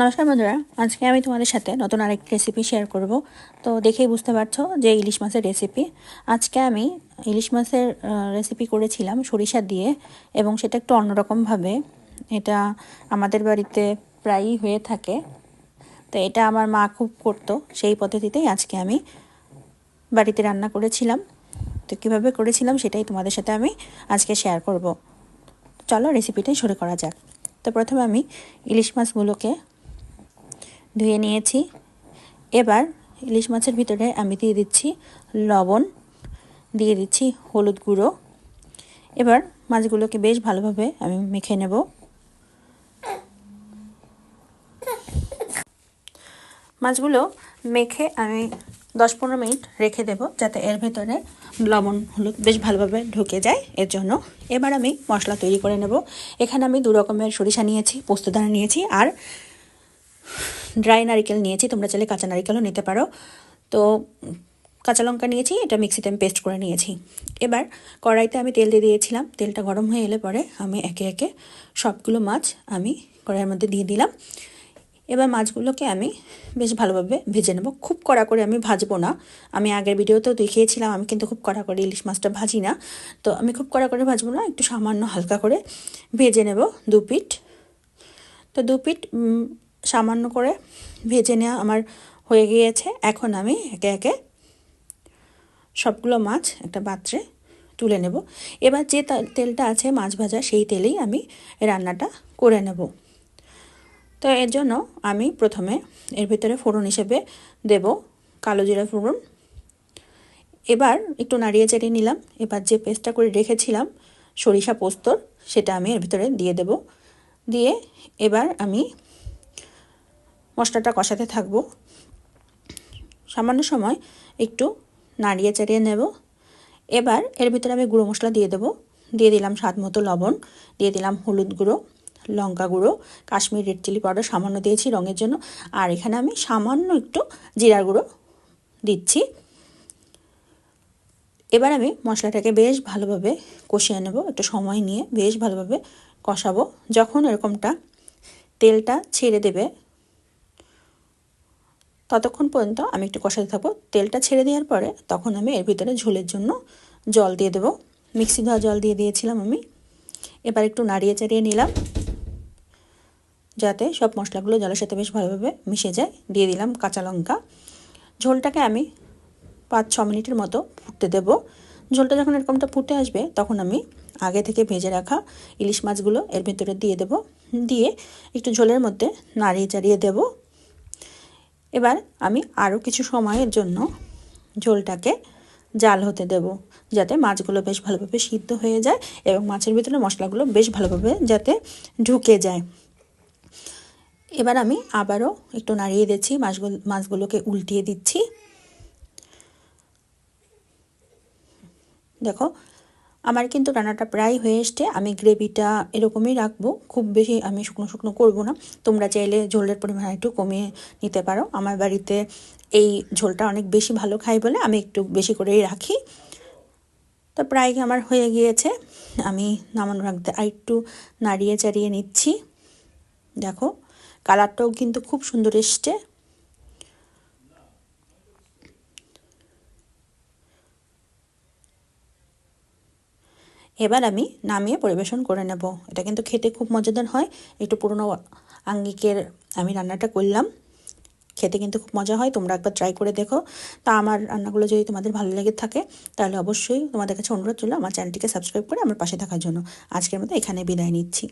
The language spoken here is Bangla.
নমস্কার বন্ধুরা, আজকে আমি তোমাদের সাথে নতুন আরেকটি রেসিপি শেয়ার করব। তো দেখেই বুঝতে পারছ যে ইলিশ মাছের রেসিপি আজকে আমি ইলিশ মাছের রেসিপি করেছিলাম সরিষা দিয়ে এবং সেটা একটু অন্যরকমভাবে। এটা আমাদের বাড়িতে প্রায়ই হয়ে থাকে। তো এটা আমার মা খুব করতো, সেই পদ্ধতিতেই আজকে আমি বাড়িতে রান্না করেছিলাম। তো কীভাবে করেছিলাম সেটাই তোমাদের সাথে আমি আজকে শেয়ার করব। চলো রেসিপিটাই শুরু করা যাক। তো প্রথমে আমি ইলিশ মাছগুলোকে ধুয়ে নিয়েছি। এবার ইলিশ মাছের ভিতরে আমি দিয়ে দিচ্ছি লবণ, দিয়ে দিচ্ছি হলুদ গুঁড়ো। এবার মাছগুলোকে বেশ ভালোভাবে আমি মেখে নেব। মাছগুলো মেখে আমি দশ পনেরো মিনিট রেখে দেব যাতে এর ভেতরে লবণ, হলুদ বেশ ভালোভাবে ঢুকে যায়। এর জন্য এবার আমি মশলা তৈরি করে নেব। এখানে আমি দু রকমের সরিষা নিয়েছি পোস্তদানা নিয়েছি আর ড্রাই নারিকেল নিয়েছি, তোমরা চাইলে কাঁচা নারিকেলও নিতে পারো। তো কাঁচা লঙ্কা নিয়েছি, এটা মিক্সিতে আমি পেস্ট করে নিয়েছি। এবার কড়াইতে আমি তেল দিয়ে দিয়েছিলাম, তেলটা গরম হয়ে এলে পরে আমি একে একে সবগুলো মাছ আমি কড়াইয়ের মধ্যে দিয়ে দিলাম। এবার মাছগুলোকে আমি বেশ ভালোভাবে ভেজে নেব। খুব কড়া করে আমি ভাজবো না। আমি আগের ভিডিওতেও দেখিয়েছিলাম, আমি কিন্তু খুব কড়া করে ইলিশ মাছটা ভাজি না। তো আমি খুব কড়া করে ভাজবো না, একটু সামান্য হালকা করে ভেজে নেব দু পিঠ। তো দু পিঠ সামান্য করে ভেজে নেওয়া আমার হয়ে গিয়েছে। এখন আমি একে একে সবগুলো মাছ একটা পাত্রে তুলে নেব। এবার যে তেলটা আছে মাছ ভাজা, সেই তেলেই আমি রান্নাটা করে নেব। তো এর জন্য আমি প্রথমে এর ভিতরে ফোড়ন হিসেবে দেব, কালো জিরা ফোড়ন। এবার একটু নাড়িয়ে চাড়িয়ে নিলাম। এবার যে পেস্টটা করে রেখেছিলাম, সরিষা পোস্তর, সেটা আমি এর ভিতরে দিয়ে দেব। দিয়ে এবার আমি মশলাটা কষাতে থাকব। সামান্য সময় একটু নাড়িয়ে চাড়িয়ে নেব। এবার এর ভিতরে আমি গুঁড়ো মশলা দিয়ে দেবো। দিয়ে দিলাম স্বাদ মতো লবণ, দিয়ে দিলাম হলুদ গুঁড়ো, লঙ্কা গুঁড়ো, কাশ্মীর রেড চিলি পাউডার সামান্য দিয়েছি রঙের জন্য। আর এখানে আমি সামান্য একটু জিরার গুঁড়ো দিচ্ছি। এবার আমি মশলাটাকে বেশ ভালোভাবে কষিয়ে নেব। একটু সময় নিয়ে বেশ ভালোভাবে কষাবো। যখন এরকমটা তেলটা ছেড়ে দেবে ততক্ষণ পর্যন্ত আমি একটু কষাতে থাকব। তেলটা ছেড়ে দেওয়ার পরে তখন আমি এর ভিতরে ঝোলের জন্য জল দিয়ে দেবো। মিক্সি ধোয়া জল দিয়ে দিয়েছিলাম আমি। এবার একটু নাড়িয়ে চাড়িয়ে নিলাম। যাতে সব মশলাগুলো জলের সাথে বেশ ভালোভাবে মিশে যায়। দিয়ে দিলাম কাঁচা লঙ্কা। ঝোলটাকে আমি পাঁচ ছ মিনিটের মতো ফুটতে দেব। ঝোলটা যখন এরকমটা ফুটে আসবে, তখন আমি আগে থেকে ভেজে রাখা ইলিশ মাছগুলো এর ভেতরে দিয়ে দেব। দিয়ে একটু ঝোলের মধ্যে নাড়িয়ে চাড়িয়ে দেবো। এবার আমি আরও কিছু সময়ের জন্য ঝোলটাকে জাল হতে দেব, যাতে মাছগুলো বেশ ভালোভাবে সিদ্ধ হয়ে যায় এবং মাছের ভিতরে মশলাগুলো বেশ ভালোভাবে যাতে ঢুকে যায়। এবার আমি আবারও একটু নাড়িয়ে দিচ্ছি, মাছগুলো, মাছগুলোকে উল্টিয়ে দিচ্ছি। দেখো আমার কিন্তু রান্নাটা প্রায় হয়ে এসছে। আমি গ্রেভিটা এরকমই রাখব। খুব বেশি আমি শুকনো শুকনো করব না। তোমরা চাইলে ঝোলের পরিমাণ একটু কমিয়ে নিতে পারো। আমার বাড়িতে এই ঝোলটা অনেক বেশি ভালো খাই বলে আমি একটু বেশি করেই রাখি। তো প্রায় আমার হয়ে গিয়েছে। আমি নামানো রাখতে আর একটু নাড়িয়ে চাড়িয়ে নিচ্ছি। দেখো, কালারটাও কিন্তু খুব সুন্দর এসছে। এবার আমি নামিয়ে পরিবেশন করে নেব। এটা কিন্তু খেতে খুব মজাদার হয়। একটু পুরনো আঙ্গিকের আমি রান্নাটা করলাম। খেতে কিন্তু খুব মজা হয়। তোমরা একবার ট্রাই করে দেখো। তা আমার রান্নাগুলো যদি তোমাদের ভালো লেগে থাকে, তাহলে অবশ্যই তোমাদের কাছে অনুরোধ চলো আমার চ্যানেলটিকে সাবস্ক্রাইব করে আমার পাশে থাকার জন্য। আজকের মতো এখানে বিদায় নিচ্ছি।